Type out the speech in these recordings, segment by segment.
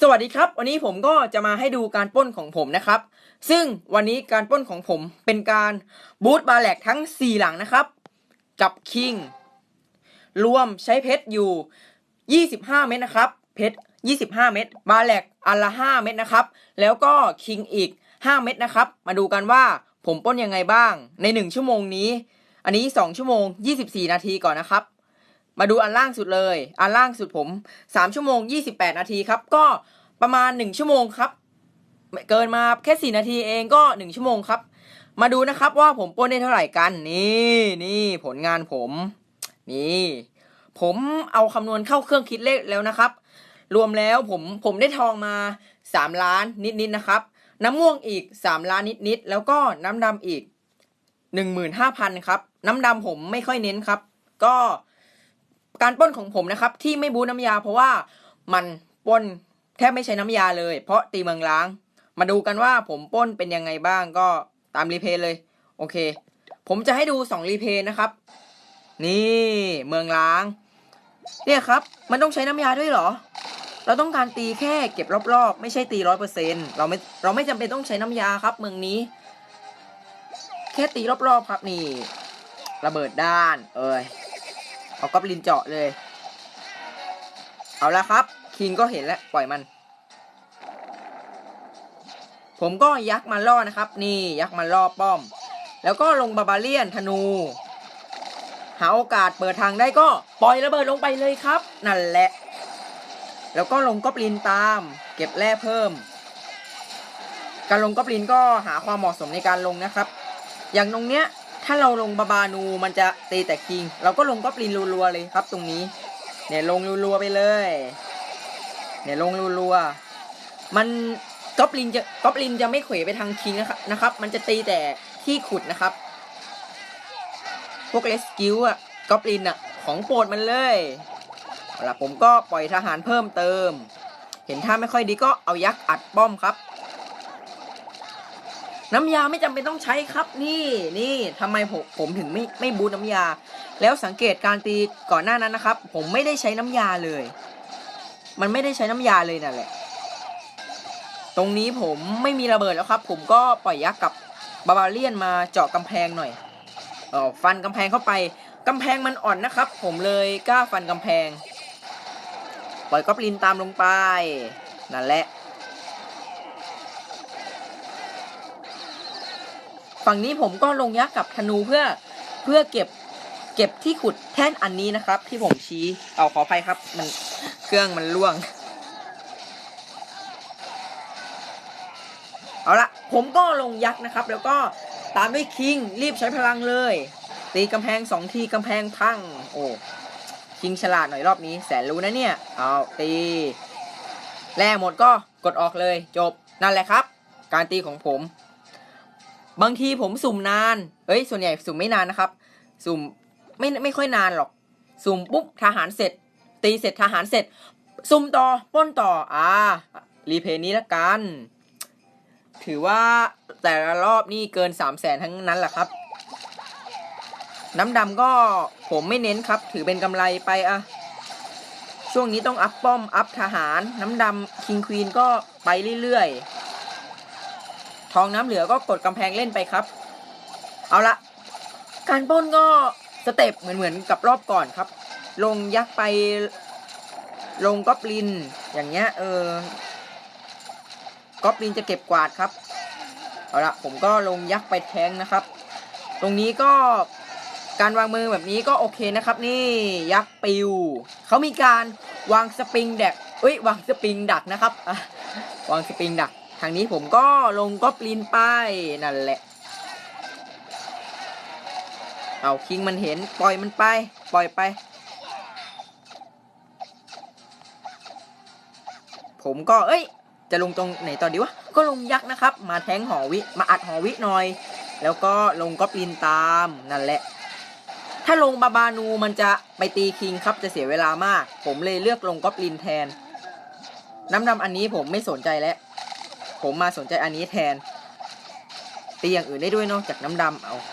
สวัสดีครับ วันนี้ผมก็จะมาให้ดูการป้นของผมนะครับ ซึ่งวันนี้การป้นของผมเป็นการบูทบาแลกทั้ง 4 หลังนะครับ กับคิงรวมใช้เพชรอยู่ 25 เม็ดนะครับ เพชร 25 เม็ดบาแลกอันละ 5 เม็ดนะครับ แล้วก็คิงอีก 5 เม็ดนะครับ มาดูกันว่าผมป้นยังไงบ้างใน 1 ชั่วโมงนี้ อันนี้ 2 ชั่วโมง 24 นาทีก่อนนะครับ มาดูอันล่างสุดเลย อันล่างสุดผม 3 ชั่วโมง 28 นาทีครับ ก็ประมาณ 1 ชั่วโมงครับ เกินมาแค่ 4 นาทีเองก็ 1 ชั่วโมงครับ มาดูนะครับว่าผมป้นได้เท่าไหร่กัน นี่นี่ผลงานผม นี่ ผมเอาคำนวณเข้าเครื่องคิดเลขแล้วนะครับ รวมแล้วผมผมได้ทองมา 3 ล้านนิดๆนะครับ น้ำม่วงอีก 3 ล้านนิดๆแล้วก็น้ำดำอีก 15,000 ครับ น้ำดำผมไม่ค่อยเน้นครับ ก็ การป้นของผมนะครับ ที่ไม่บูน้ำยา เพราะว่ามันป้นแทบไม่ใช้น้ำยาเลย เพราะตีเมืองล้าง มาดูกันว่าผมป้นเป็นยังไงบ้างก็ตามรีเพย์เลย โอเค ผมจะให้ดู2รีเพย์นะครับ นี่เมืองล้าง เนี่ยครับ มันต้องใช้น้ำยาด้วยเหรอ เราต้องการตีแค่เก็บรอบๆ ไม่ใช่ตีร้อยเปอร์เซ็นเราไม่เราไม่จำเป็นต้องใช้น้ำยาครับเมืองนี้ แค่ตีรอบๆครับนี่ ระเบิดด้าน เอ้ย เอากอบลินเจาะเลย เอาละครับ คิงก็เห็นแล้ว ปล่อยมัน ผมก็ยักษ์มาล่อนะครับ นี่ยักษ์มาล่อป้อม แล้วก็ลงบาบาเลียนธนู หาโอกาสเปิดทางได้ก็ปล่อยระเบิดลงไปเลยครับ นั่นแหละ แล้วก็ลงกอบลินตาม เก็บแร่เพิ่ม การลงกอบลินก็หาความเหมาะสมในการลงนะครับ อย่างตรงเนี้ย ถ้าเราลงบาบานูมันจะตีแต่คิง เราก็ลงกอบลินรัวๆเลยครับตรงนี้ เนี่ยลงรัวๆไปเลย เนี่ยลงรัวๆมันกอบลินจะกอบลินจะไม่เขวไปทางคิงนะครับนะครับ มันจะตีแต่ที่ขุดนะครับ พวกเลสกิลอะกอบลินอะของโปรดมันเลยเอาล่ะผมก็ปล่อยทหารเพิ่มเติม เห็นท่าไม่ค่อยดีก็เอายักษ์อัดป้อมครับ น้ำยาไม่จำเป็นต้องใช้ครับนี่นี่ทำไมผมผมถึงไม่ไม่บูน้ำยา แล้วสังเกตการตีก่อนหน้านั้นนะครับ ผมไม่ได้ใช้น้ำยาเลย มันไม่ได้ใช้น้ำยาเลยนั่นแหละ ตรงนี้ผมไม่มีระเบิดแล้วครับ ผมก็ปล่อยยักษ์กับบาบาเลียนมาเจาะกำแพงหน่อยเออฟันกำแพงเข้าไปกำแพงมันอ่อนนะครับ ผมเลยกล้าฟันกำแพง ปล่อยก๊อบลินตามลงไปนั่นแหละ ฝั่งนี้ผมก็ลงยักษ์กับธนูเพื่อเพื่อเก็บเก็บที่ขุดแท่นอันนี้นะครับ ที่ผมชี้เอาขออภัยครับ มันเครื่องมันล่วง เอาละผมก็ลงยักษ์นะครับ แล้วก็ตามด้วยคิงรีบใช้พลังเลย ตีกำแพงสองทีกำแพงพัง โอ้คิงฉลาดหน่อยรอบนี้แสนรู้นะเนี่ย เอาตีแร่หมดก็กดออกเลยจบนั่นแหละครับ การตีของผม บางทีผมสุ่มนาน เอ้ย ส่วนใหญ่สุ่มไม่นานนะครับ สุ่มไม่ไม่ค่อยนานหรอก สุ่มปุ๊บทหารเสร็จ ตีเสร็จทหารเสร็จ สุ่มต่อป้นต่อ อ่า รีเพย์นี้ละกัน ถือว่าแต่ละรอบนี่เกิน3 0 0แสนทั้งนั้นแหละครับ น้ำดำก็ผมไม่เน้นครับ ถือเป็นกำไรไปอะช่วงนี้ต้องอัพป้อม อัพทหาร น้ำดำคิงควีนก็ไปเรื่อยๆ ทองน้ำเหลือก็กดกำแพงเล่นไปครับ เอาละการป้นก็สเต็ปเหมือนเหมือนกับรอบก่อนครับ ลงยักษ์ไปลงก๊อบลิน อย่างเงี้ยเออก๊อบลินจะเก็บกวาดครับ เอาละผมก็ลงยักษ์ไปแทงนะครับ ตรงนี้ก็การวางมือแบบนี้ก็โอเคนะครับ นี่ยักษ์ปิวเขามีการวางสปริงดักเอ้ยวางสปริงดักนะครับอะวางสปริงดัก ทางนี้ผมก็ลงก๊อบลินไปนั่นแหละ เอาคิงมันเห็นปล่อยมันไป ปล่อยไป ผมก็เอ้ย จะลงตรงไหนต่อดีวะ ก็ลงยักษ์นะครับ มาแทงหอวิ มาอัดหอวิหน่อย แล้วก็ลงก๊อบลินตามนั่นแหละ ถ้าลงบาบานูมันจะไปตีคิงครับจะเสียเวลามาก ผมเลยเลือกลงก๊อบลินแทน น้ำดำอันนี้ผมไม่สนใจแล้ว ผมมาสนใจอันนี้แทนตีอย่างอื่นได้ด้วยนอกจากน้ำดำเอาโห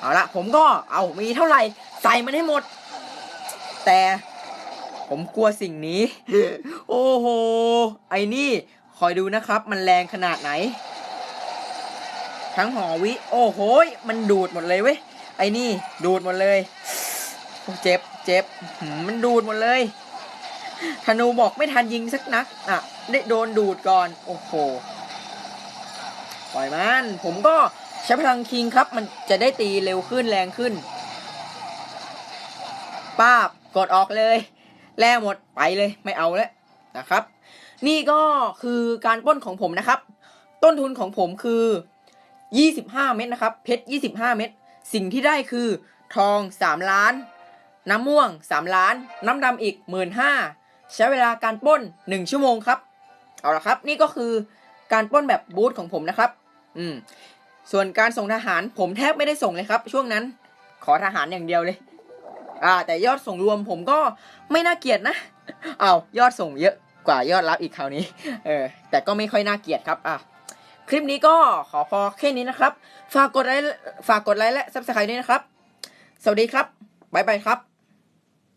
เอาละผมก็เอามีเท่าไหร่ใส่มันให้หมด แต่ผมกลัวสิ่งนี้ โอ้โห ไอ้นี่คอยดูนะครับ มันแรงขนาดไหน ทั้งหอวิ โอ้โห มันดูดหมดเลยเว้ย ไอ้นี่ดูดหมดเลย เจ็บเจ็บมันดูดหมดเลย ธนูบอกไม่ทันยิงสักนัดอะได้โดนดูดก่อน โอ้โห ปล่อยมัน ผมก็ใช้พลังคิงครับ มันจะได้ตีเร็วขึ้นแรงขึ้น ป้าบกดออกเลย แล่หมดไปเลยไม่เอาแล้วนะครับ นี่ก็คือการป้นของผมนะครับ ต้นทุนของผมคือ 25 เม็ดนะครับ เพชร 25 เม็ดสิ่งที่ได้คือทอง 3 ล้าน น้ำม่วง 3 ล้าน น้ำดำอีก 15,000 ใช้เวลาการป้น 1 ชั่วโมงครับ เอาละครับ นี่ก็คือการป้นแบบบูธของผมนะครับ อืม ส่วนการส่งทหารผมแทบไม่ได้ส่งเลยครับ ช่วงนั้นขอทหารอย่างเดียวเลย อ่า แต่ยอดส่งรวมผมก็ไม่น่าเกลียดนะ เอายอดส่งเยอะกว่ายอดรับอีกคราวนี้ เออ แต่ก็ไม่ค่อยน่าเกลียดครับ อะคลิปนี้ก็ขอพอแค่นี้นะครับ ฝากกดไลค์ ฝากกดไลค์และซับสไครต์ด้วยนะครับ สวัสดีครับ บ๊ายบายครับ